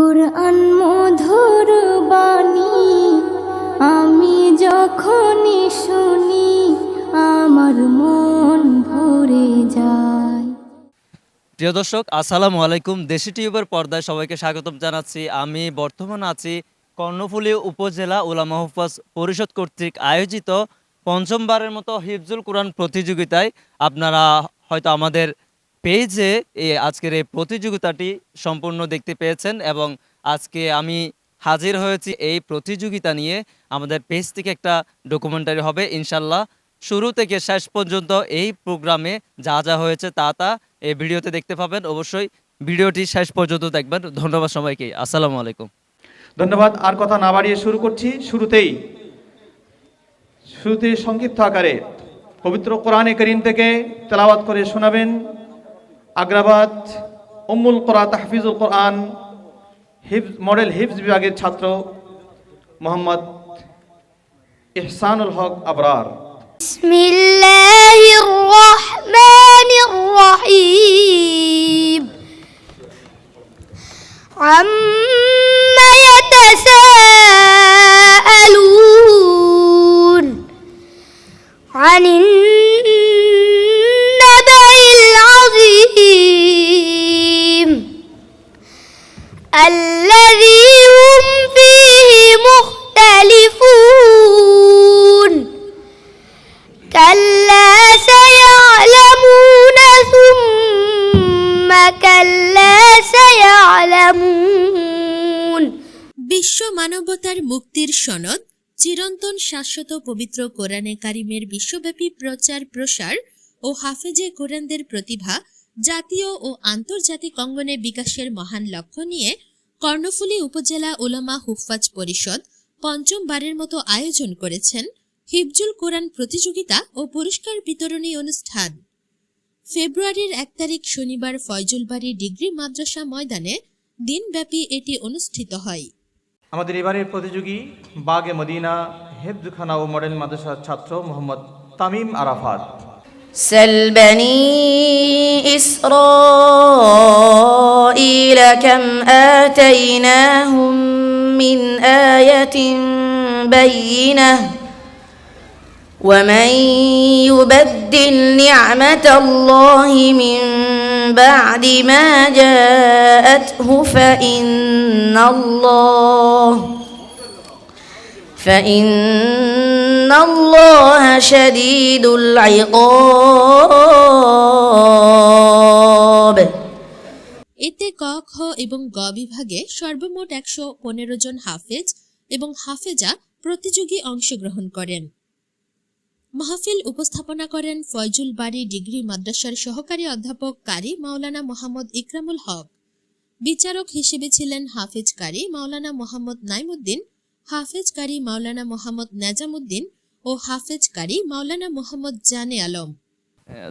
কোরআন মধুর বাণী, আমি যখনই শুনি, আমার মন ভরে যায়। প্রিয় দর্শক, আসসালামু আলাইকুম। দেশি টিউবের পর্দায় সবাইকে স্বাগতম জানাচ্ছি। আমি বর্তমান আছি কর্ণফুলী উপজেলা উলামা হুফাজ পরিষদ কর্তৃক আয়োজিত পঞ্চমবারের মতো হিফজুল কোরআন প্রতিযোগিতায়। আপনারা হয়তো আমাদের পেজে আজকের এই প্রতিযোগিতাটি সম্পূর্ণ দেখতে পেয়েছেন এবং আজকে আমি হাজির হয়েছি এই প্রতিযোগিতা নিয়ে। আমাদের পেজ থেকে একটা ডকুমেন্টারি হবে ইনশাল্লাহ শুরু থেকে শেষ পর্যন্ত এই প্রোগ্রামে যা যা হয়েছে তা তা এই ভিডিওতে দেখতে পাবেন। অবশ্যই ভিডিওটি শেষ পর্যন্ত দেখবেন। ধন্যবাদ সবাইকে। আসসালামু আলাইকুম। ধন্যবাদ। আর কথা না বাড়িয়ে শুরু করছি। শুরুতেই শুরুতে সংক্ষিপ্ত আকারে পবিত্র কোরআনে করিম থেকে তেলাওয়াত করে শোনাবেন। আগ্রাবাদ উম্মুল কোরআ তাহফিজুল কোরআন হিফজ মডেল হিফজ বিভাগের ছাত্র মোহাম্মদ ইহসানুল হক আবরার। শাশ্বত পবিত্র কোরআনে কারিমের বিশ্বব্যাপী প্রচার, প্রসার ও হাফেজে কোরআনদের প্রতিভা জাতীয় ও আন্তর্জাতিক অঙ্গনে বিকাশের মহান লক্ষ্য নিয়ে কর্ণফুলী উপজেলা ওলামা হুফাজ পরিষদ পঞ্চমবারের মতো আয়োজন করেছেন হিফজুল কোরআন প্রতিযোগিতা ও পুরস্কার বিতরণী অনুষ্ঠান। ফেব্রুয়ারির এক তারিখ শনিবার ফয়জুলবাড়ি ডিগ্রি মাদ্রাসা ময়দানে দিনব্যাপী এটি অনুষ্ঠিত হয়। আমাদের এবারের প্রতিযোগী বাগে মদিনা হেফজুখানা ও মডেল মাদ্রাসার ছাত্র মোহাম্মদ তামিম আরাফাত سل بني إسرائيل كم آتيناهم من آية بينة ومن يبدل نعمة الله من بعد ما جاءته فإن الله فإن الله شديد العقاب এতে ক খ এবং গ বিভাগে সর্বমোট একশো পনেরো জন হাফেজ এবং হাফেজা প্রতিযোগী অংশগ্রহণ করেন মাহফিল উপস্থাপনা করেন ফয়জুল বাড়ি ডিগ্রি মাদ্রাসার সহকারী অধ্যাপক কারি মাওলানা মোহাম্মদ ইকরামুল হক বিচারক হিসেবে ছিলেন হাফেজ কারি মাওলানা মোহাম্মদ নাইমুদ্দিন হাফেজ কারি মাওলানা মোহাম্মদ নেজামুদ্দিন ও হাফেজ কারি মাওলানা মোহাম্মদ জানে আলম।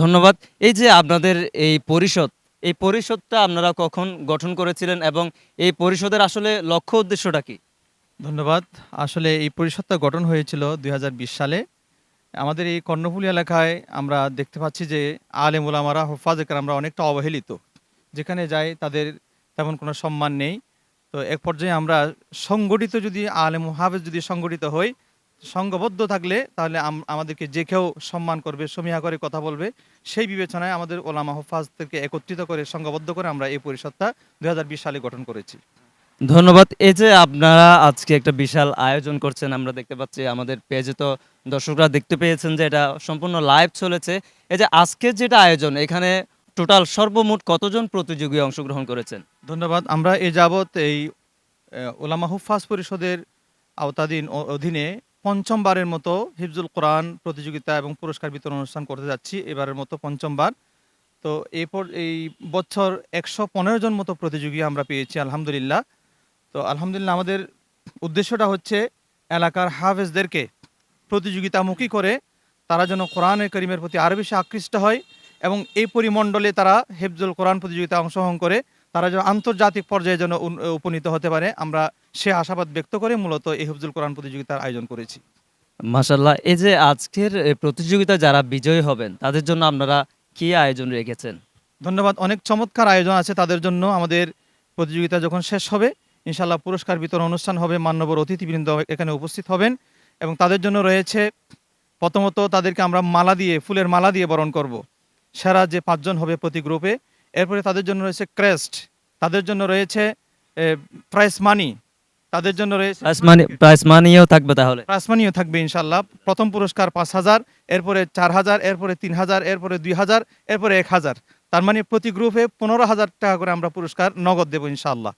ধন্যবাদ। এই যে আপনাদের এই পরিষদ এই পরিষদটা আপনারা কখন গঠন করেছিলেন এবং এই পরিষদের আসলে লক্ষ্য উদ্দেশ্যটা কি? ধন্যবাদ। আসলে এই পরিষদটা গঠন হয়েছিল দুই হাজার বিশ সালে। আমাদের এই কর্ণফুলী এলাকায় আমরা দেখতে পাচ্ছি যে আলেম ওলামারা হোফাজ আমরা অনেকটা অবহেলিত। যেখানে যাই তাদের তেমন কোনো সম্মান নেই। তো এক পর্যায়ে আমরা সংগঠিত যদি আলেম হাফেজ যদি সংগঠিত হই, সংঘবদ্ধ থাকলে তাহলে আমাদেরকে যে কেউ সম্মান করবে, সমীহা করে কথা বলবে, সেই বিবেচনায় আমাদের ওলামা হোফাজদেরকে একত্রিত করে, সংঘবদ্ধ করে আমরা এই পরিষদটা দুই হাজার বিশ সালে গঠন করেছি। ধন্যবাদ। এই যে আপনারা আজকে একটা বিশাল আয়োজন করছেন, আমরা দেখতে পাচ্ছি আমাদের পেজে তো দর্শকরা দেখতে পেয়েছেন যে এটা সম্পূর্ণ লাইভ চলেছে। এই যে আজকের যেটা আয়োজন, এখানে টোটাল সর্বমোট কতজন প্রতিযোগী অংশগ্রহণ করেছেন? ধন্যবাদ। আমরা এ যাবৎ এই ওলামা হুফাজ পরিষদের আওতাধীন অধীনে পঞ্চমবারের মতো হিফজুল কোরআন প্রতিযোগিতা এবং পুরস্কার বিতরণ অনুষ্ঠান করতে যাচ্ছি। এবারের মতো পঞ্চমবার তো এরপর এই বছর একশো পনেরো জন মতো প্রতিযোগী আমরা পেয়েছি, আলহামদুলিল্লাহ। তো আলহামদুলিল্লাহ আমাদের উদ্দেশ্যটা হচ্ছে এলাকার হাফেজদেরকে প্রতিযোগিতামুখী করে তারা যেন কোরআন করিমের প্রতি আরও বেশি আকৃষ্ট হয়। এবং এই পরিমণ্ডলে তারা হেফজুল কোরআন প্রতিযোগিতায় অংশগ্রহণ করে তারা যেন আন্তর্জাতিক পর্যায়ে যেন উপনীত হতে পারে আমরা সে আশাবাদ ব্যক্ত করে মূলত এই হেফজুল কোরআন প্রতিযোগিতার আয়োজন করেছি। মাশাল্লাহ এই যে আজকের এ, প্রতিযোগিতায় যারা বিজয়ী হবেন তাদের জন্য আপনারা কি আয়োজন রেখেছেন? ধন্যবাদ অনেক চমৎকার আয়োজন আছে তাদের জন্য। আমাদের প্রতিযোগিতা যখন শেষ হবে ইনশাল্লাহ পুরস্কার বিতরণ অনুষ্ঠান হবে মান্যবর অতিথিবৃন্দ এখানে উপস্থিত হবেন এবং তাদের জন্য রয়েছে প্রথমত তাদেরকে আমরা মালা দিয়ে ফুলের মালা দিয়ে বরণ করব। সেরা যে পাঁচজন হবে প্রতি গ্রুপে এরপরে তাদের জন্য রয়েছে ক্রেস্ট তাদের জন্য রয়েছে প্রাইস মানি তাদের জন্য রয়েছে প্রাইস মানি প্রাইস মানিও থাকবে তাহলে। প্রাইস মানিও থাকবে ইনশাল্লাহ প্রথম পুরস্কার পাঁচ হাজার এরপরে চার হাজার এরপরে তিন হাজার এরপরে দুই হাজার এরপরে এক হাজার। তার মানে প্রতি গ্রুপে পনেরো হাজার টাকা করে আমরা পুরস্কার নগদ দেবো ইনশাল্লাহ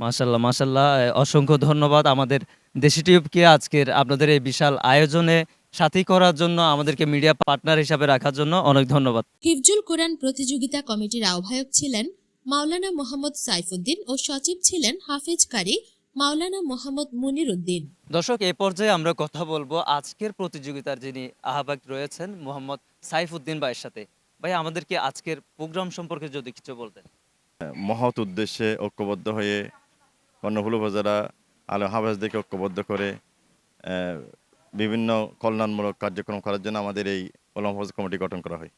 মাশাল্লাহ মাশাল্লাহ অসংখ্য ধন্যবাদ আমাদের দেশি টিউবকে আজকের আপনাদের এই বিশাল আয়োজনে। সাথী করার জন্য আমাদেরকে মিডিয়া পার্টনার হিসাবে রাখার জন্য অনেক ধন্যবাদ। হিফজুল কোরআন প্রতিযোগিতা কমিটির আহ্বায়ক ছিলেন মাওলানা মোহাম্মদ সাইফুদ্দিন ও সচিব ছিলেন হাফিজ কারি মাওলানা মোহাম্মদ মুনির উদ্দিন দর্শক এই পর্যায়ে আমরা কথা বলব আজকের প্রতিযোগিতার যিনি আহ্বায়ক রয়েছেন মোহাম্মদ সাইফুদ্দিন ভাইয়ের সাথে। ভাই আমাদেরকে আজকের প্রোগ্রাম সম্পর্কে যদি কিছু বলতেন। মহৎ উদ্দেশ্যে ঐক্যবদ্ধ হয়ে কর্ণফুল উপজেলা আলো হাফেজদেরকে ঐক্যবদ্ধ করে আহ, বিভিন্ন কল্যাণমূলক কার্যক্রম করার জন্য আমাদের এই ওলাম কমিটি গঠন করা হয়।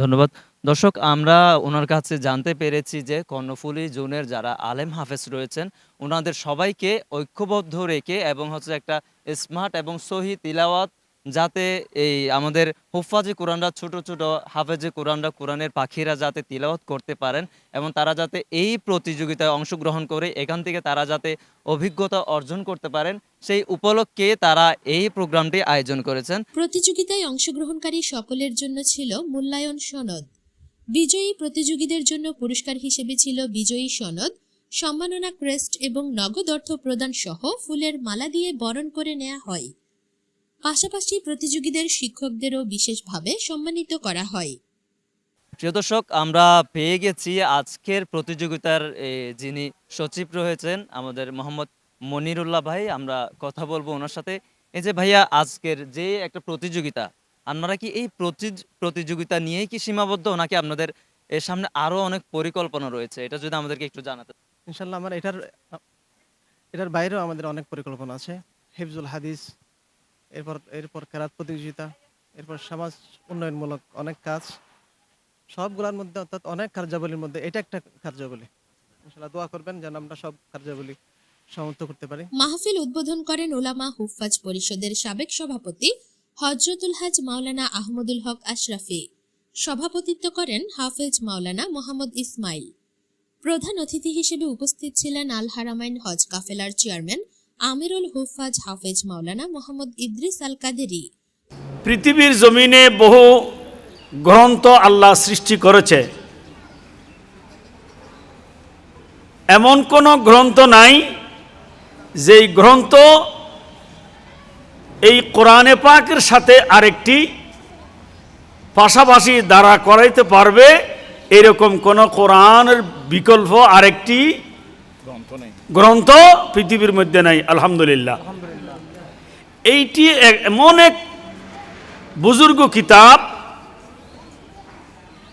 ধন্যবাদ। দর্শক, আমরা ওনার কাছে জানতে পেরেছি যে কর্ণফুলি জোনের যারা আলেম হাফেজ রয়েছেন, ওনাদের সবাইকে ঐক্যবদ্ধ রেখে এবং হচ্ছে একটা স্মার্ট এবং সহি তিলাওয়াত যাতে এই আমাদের হুফাজি কোরআনরা, ছোট ছোট হাফেজে কোরআনরা, কোরআনের পাখিরা যাতে তিলাওয়াত করতে পারেন এবং তারা যাতে এই প্রতিযোগিতায় অংশগ্রহণ করে, এখান থেকে তারা যাতে অভিজ্ঞতা অর্জন করতে পারেন, সেই উপলক্ষে তারা এই প্রোগ্রামটি আয়োজন করেছেন। প্রতিযোগিতায় অংশগ্রহণকারী সকলের জন্য ছিল মূল্যায়ন সনদ। বিজয়ী প্রতিযোগীদের জন্য পুরস্কার হিসেবে ছিল বিজয়ী সনদ, সম্মাননা ক্রেস্ট এবং নগদ অর্থ প্রদান সহ ফুলের মালা দিয়ে বরণ করে নেওয়া হয়। পাশাপাশি প্রতিযোগীদের শিক্ষকদেরও বিশেষভাবে সম্মানিত করা হয়। প্রিয় দর্শক আমরা পেয়ে গেছি আজকের প্রতিযোগিতার যিনি সচিব রয়েছেন আমাদের মোহাম্মদ মনিরুল্লাহ ভাই। আমরা কথা বলব ওনার সাথে। এই যে ভাইয়া আজকের যে একটা প্রতিযোগিতা আপনারা কি এই প্রতি- প্রতিযোগিতা নিয়েই কি সীমাবদ্ধ নাকি আপনাদের এর সামনে আরও অনেক পরিকল্পনা রয়েছে? এটা যদি আমাদেরকে একটু জানাতে ইনশাল্লাহ আমার এটার এটার বাইরেও আমাদের অনেক পরিকল্পনা আছে। হেফজুল হাদিস এরপর এরপর কেরাত প্রতিযোগিতা, এরপর সমাজ উন্নয়নমূলক অনেক কাজ। সবগুলোর মধ্যে অর্থাৎ অনেক কার্যাবলীর মধ্যে এটা একটা কার্যাবলী। ইনশাল্লাহ দোয়া করবেন যেন আমরা সব কার্যাবলী সমাপ্ত করতে পারি। মাহফিল উদ্বোধন করেন ওলামা হুফাজ পরিষদের সাবেক সভাপতি হজরতুল হাজ মাওলানা আহমদুল হক আশরাফি। সভাপতিত্ব করেন হাফেজ মাওলানা মোহাম্মদ ইসমাইল। প্রধান অতিথি হিসেবে উপস্থিত ছিলেন আল হারামাইন হজ কাফেলার চেয়ারম্যান আমিরুল হুফাজ হাফেজ মাওলানা মোহাম্মদ ইদ্রিস আল কাদেরি। পৃথিবীর জমিনে বহু গ্রন্থ আল্লাহ সৃষ্টি করেছে। এমন কোনো গ্রন্থ নাই, যেই গ্রন্থ এই কোরআনে পাকের সাথে আরেকটি পাশাপাশি দাঁড়া করাইতে পারবে, এরকম কোন কোরআনের বিকল্প আরেকটি গ্রন্থ পৃথিবীর মধ্যে নাই আলহামদুলিল্লাহ। এইটি এমন এক বুজুর্গ কিতাব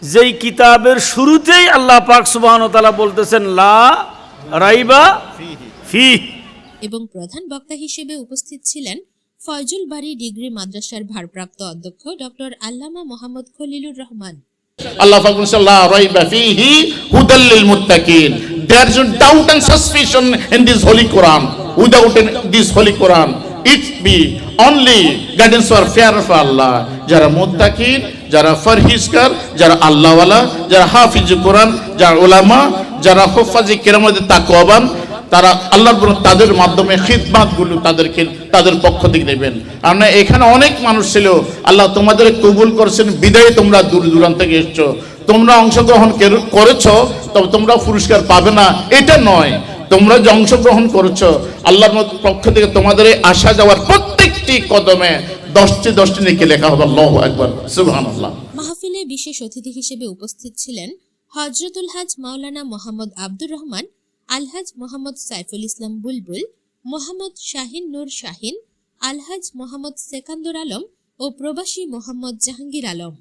যেই কিতাবের শুরুতেই আল্লাহ পাক সুবাহ তালা বলতেছেন লা রাইবা ফি এবং প্রধান বক্তা হিসেবে উপস্থিত ছিলেন ফয়জুল বাড়ি ডিগ্রি মাদ্রাসার ভারপ্রাপ্ত অধ্যক্ষ doctor Allama Mohammad Khalilur Rahman. Allah Allah raiba fihi hudal lil muttaqin. There is no doubt and suspicion in this holy Quran. Without this holy Quran, it be only guidance for fear of Allah. যারা মুত্তাকিন যারা ফরহিজকার যারা আল্লাহওয়ালা যারা হাফিজ কোরআন যারা ওলামা যারা হুফাজি কেরামদের তাকওয়াবান তারা আল্লাহর বরং তাদের মাধ্যমে খিদমাতগুলো তাদেরকে তাদের পক্ষ থেকে নেবেন না এখানে অনেক মানুষ ছিল আল্লাহ তোমাদের কবুল করেছেন বিদায় তোমরা দূর দূরান্ত থেকে এসছো তোমরা অংশগ্রহণ কের- করেছ, তবে তোমরা পুরস্কার পাবে না। এটা নয়। তোমরা যে অংশগ্রহণ করেছ, আল্লাহর পক্ষ থেকে তোমাদের আসা যাওয়ার প্রত্যেকটি কদমে দশটি দশটি নিকে লেখা হবে। আল্লাহ একবার সুবহানাল্লাহ। মাহফিলে বিশেষ অতিথি হিসেবে উপস্থিত ছিলেন হজরতুল হাজ মাওলানা মোহাম্মদ আব্দুর রহমান, আলহাজ মোহাম্মদ সাইফুল ইসলাম বুলবুল, মোহাম্মদ শাহিন নূর শাহিন, আলহাজ মোহাম্মদ সেকান্দর আলম ও প্রবাসী মোহাম্মদ জাহাঙ্গীর আলম।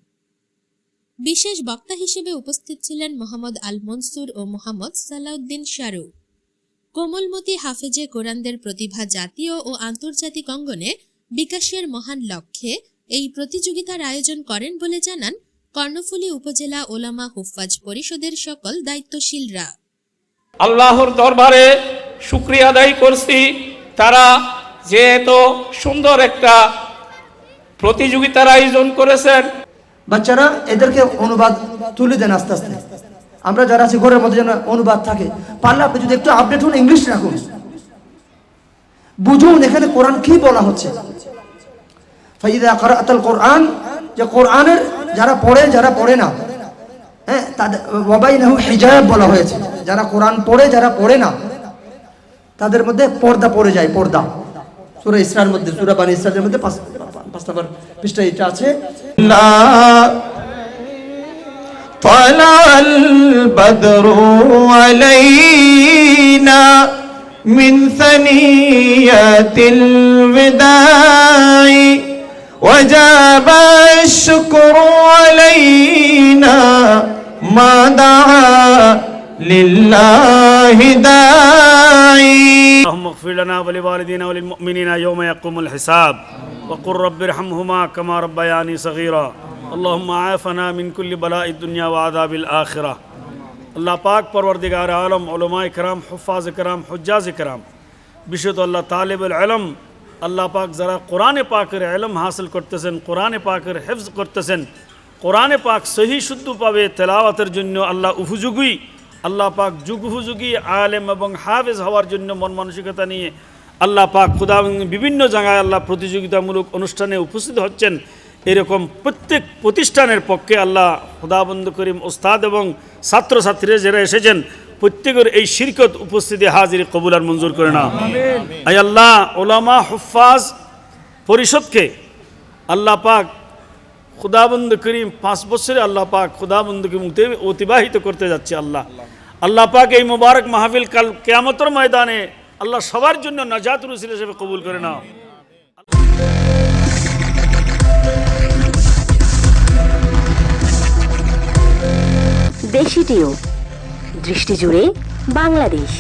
বিশেষ বক্তা হিসেবে উপস্থিত ছিলেন মোহাম্মদ আল মনসুর ও মোহাম্মদ সালাউদ্দিন শারু। কোমলমতি হাফেজে কোরআনদের প্রতিভা জাতীয় ও আন্তর্জাতিক অঙ্গনে বিকাশের মহান লক্ষ্যে এই প্রতিযোগিতার আয়োজন করেন বলে জানান কর্ণফুলী উপজেলা ওলামা হুফাজ পরিষদের সকল দায়িত্বশীলরা। আল্লাহর দরবারে শুক্রিয়া আদায় করছি। তারা যে এত সুন্দর একটা প্রতিযোগিতার আয়োজন করেছেন বাচ্চারা এদেরকে অনুবাদ তুলে দেন আস্তে আস্তে। আমরা যারা আছি, ঘরের মধ্যে যেন অনুবাদ থাকে। পারলে আপনি যদি একটু আপডেট হন ইংলিশ রাখুন। বুঝুন এখানে কোরআন কি বলা হচ্ছে। কোরআন, যে কোরআনের যারা পড়ে যারা পড়ে না হ্যাঁ তাদের, ওয়াবাইনাহু হিজাব বলা হয়েছে। যারা কোরআন পড়ে, যারা পড়ে না, তাদের মধ্যে পর্দা পড়ে যায়, পর্দা। সূরা ইসরার মধ্যে সূরা বানি ইসরার মধ্যে পাঁচ পাঁচ নম্বর পৃষ্ঠা এটা আছে طلع البدر علينا من ثنيات الوداع وجاب الشكر علينا ما دعا لله داعي اجمعین اللہم اغفر لنا ولی والدین ولی المؤمنین یوم یقوم الحساب. وقل رب ارحمہما کما رب یعنی صغيرا. اللہم عافنا من کل بلاء الدنیا وعذاب الاخرہ اللہ پاک پروردگار عالم، علماء کرام، حفاظ کرام، حجاز کرام. بشت اللہ طالب العلم، اللہ پاک ذرا قرآن پاکر علم حاصل کرتے سن، قرآن پاکر حفظ کرتے سن. قرآن پاک صحیح شدو پاوے تلاوتر جنیو اللہ افزگوی. আল্লাহ পাক যুগ উপযোগী আলেম এবং হাফেজ হওয়ার জন্য মন মানসিকতা নিয়ে আল্লাহ পাক খুদা বিভিন্ন জায়গায় আল্লাহ প্রতিযোগিতামূলক অনুষ্ঠানে উপস্থিত হচ্ছেন। এরকম প্রত্যেক প্রতিষ্ঠানের পক্ষে আল্লাহ খুদাবন্দ করিম ওস্তাদ এবং ছাত্রছাত্রীরা যারা এসেছেন প্রত্যেকের এই শিরকত উপস্থিতি হাজির কবুল আর মঞ্জুর করে না আই আল্লাহ ওলামা হুফাজ পরিষদকে আল্লাহ পাক খুদাবন্দ করিম পাঁচ বছরে আল্লাহ পাক খুদাবন্দকে মুক্তি অতিবাহিত করতে যাচ্ছে আল্লাহ। আল্লাহ পাক এই মুবারক মাহফিল কাল কেয়ামতর ময়দানে আল্লাহ সবার জন্য নাজাত রসিল হিসেবে কবুল করে নাও। দেশি টিউব দৃষ্টি জুড়ে বাংলাদেশ।